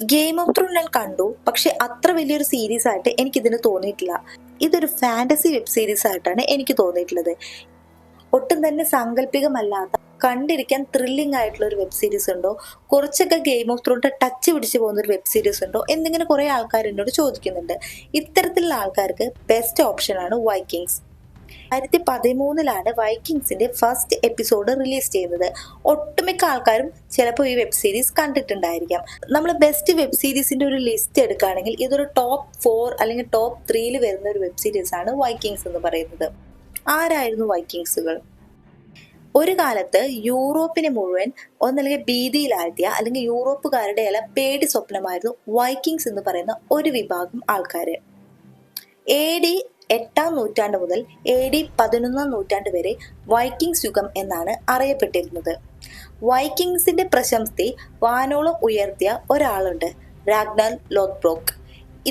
Game of throne ഞാൻ കണ്ടു. പക്ഷെ അത്ര വലിയൊരു സീരീസ് ആയിട്ട് എനിക്കിതിന് തോന്നിയിട്ടില്ല. ഇതൊരു ഫാന്റസി വെബ് സീരീസ് ആയിട്ടാണ് എനിക്ക് തോന്നിയിട്ടുള്ളത്. ഒട്ടും തന്നെ സാങ്കല്പികമല്ലാത്ത കണ്ടിരിക്കാൻ ത്രില്ലിംഗ് ആയിട്ടുള്ള ഒരു വെബ് സീരീസ് ഉണ്ടോ? കുറച്ചൊക്കെ ഗെയിം ഓഫ് ത്രോണിന്റെ ടച്ച് പിടിച്ചു പോകുന്ന ഒരു വെബ് സീരീസ് ഉണ്ടോ? എന്നിങ്ങനെ കുറേ ആൾക്കാർ എന്നോട് ചോദിക്കുന്നുണ്ട്. ഇത്തരത്തിലുള്ള ആൾക്കാർക്ക് ബെസ്റ്റ് ഓപ്ഷനാണ് വൈക്കിങ്സ് ആയിരത്തി പതിമൂന്നിലാണ് വൈക്കിങ്സിന്റെ ഫസ്റ്റ് എപ്പിസോഡ് റിലീസ് ചെയ്യുന്നത് ഒട്ടുമിക്ക ആൾക്കാരും ചിലപ്പോൾ ഈ വെബ് സീരീസ് കണ്ടിട്ടുണ്ടായിരിക്കാം. നമ്മൾ ബെസ്റ്റ് വെബ് സീരീസിന്റെ ഒരു ലിസ്റ്റ് എടുക്കുകയാണെങ്കിൽ ഇതൊരു ടോപ്പ് ഫോർ അല്ലെങ്കിൽ ടോപ്പ് ത്രീയിൽ വരുന്ന ഒരു വെബ് സീരീസ് ആണ് വൈക്കിങ്സ് എന്ന് പറയുന്നത്. ആരായിരുന്നു വൈക്കിങ്സുകൾ ഒരു കാലത്ത് യൂറോപ്പിനെ മുഴുവൻ ഒന്നല്ലെങ്കിൽ ഭീതിയിലാഴ്ത്തിയ അല്ലെങ്കിൽ യൂറോപ്പുകാരുടെ എല്ലാം പേടി സ്വപ്നമായിരുന്നു വൈക്കിങ്സ് എന്ന് പറയുന്ന ഒരു വിഭാഗം ആൾക്കാര്. എ ഡി എട്ടാം നൂറ്റാണ്ട് മുതൽ എ ഡി പതിനൊന്നാം നൂറ്റാണ്ട് വരെ വൈക്കിംഗ്സ് യുഗം എന്നാണ് അറിയപ്പെട്ടിരുന്നത്. വൈക്കിങ്സിന്റെ പ്രശംസി വാനോളം ഉയർത്തിയ ഒരാളുണ്ട് രാഗ്നാൽ ലോത്ബ്രോക്ക്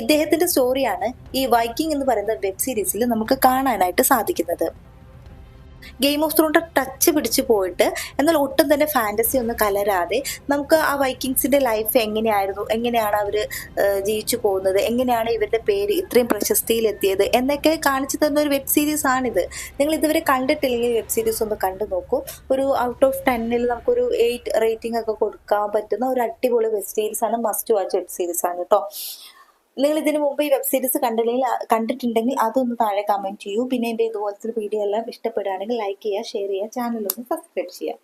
ഇദ്ദേഹത്തിന്റെ സ്റ്റോറിയാണ് ഈ വൈക്കിംഗ് എന്ന് പറയുന്ന വെബ് സീരീസിൽ നമുക്ക് കാണാനായിട്ട് സാധിക്കുന്നത്. ഗെയിം ഓഫ് ത്രോണിന്റെ ടച്ച് പിടിച്ചു പോയിട്ട് എന്നാൽ ഒട്ടും തന്നെ ഫാന്റസി ഒന്നും കലരാതെ നമുക്ക് ആ വൈക്കിങ്സിന്റെ ലൈഫ് എങ്ങനെയായിരുന്നു? എങ്ങനെയാണ് അവർ ജീവിച്ചു പോകുന്നത്? എങ്ങനെയാണ് ഇവരുടെ പേര് ഇത്രയും പ്രശസ്തിയിലെത്തിയത്? എന്നൊക്കെ കാണിച്ചു തന്ന ഒരു വെബ് സീരീസ് ആണിത്. നിങ്ങൾ ഇതുവരെ കണ്ടിട്ടില്ലെങ്കിൽ വെബ് സീരീസ് ഒന്ന് കണ്ടു നോക്കൂ. ഒരു ഔട്ട് ഓഫ് ടെന്നിൽ നമുക്കൊരു എയ്റ്റ് റേറ്റിംഗ് ഒക്കെ കൊടുക്കാൻ പറ്റുന്ന ഒരു അടിപൊളി വെബ് സീരീസ് ആണ് മസ്റ്റ് വാച്ച് വെബ് സീരീസ് ആണ് കേട്ടോ നിങ്ങൾ ഇതിനു മുമ്പ് ഈ വെബ് സീരീസ് കണ്ടില്ലെങ്കിൽ കണ്ടിട്ടുണ്ടെങ്കിൽ അതൊന്ന് താഴെ കമന്റ് ചെയ്യൂ. പിന്നെ എന്റെ ഇതുപോലത്തെ വീഡിയോ എല്ലാം ഇഷ്ടപ്പെടുകയാണെങ്കിൽ ലൈക്ക് ചെയ്യുക ഷെയർ ചെയ്യുക ചാനലൊന്ന് സബ്സ്ക്രൈബ് ചെയ്യുക.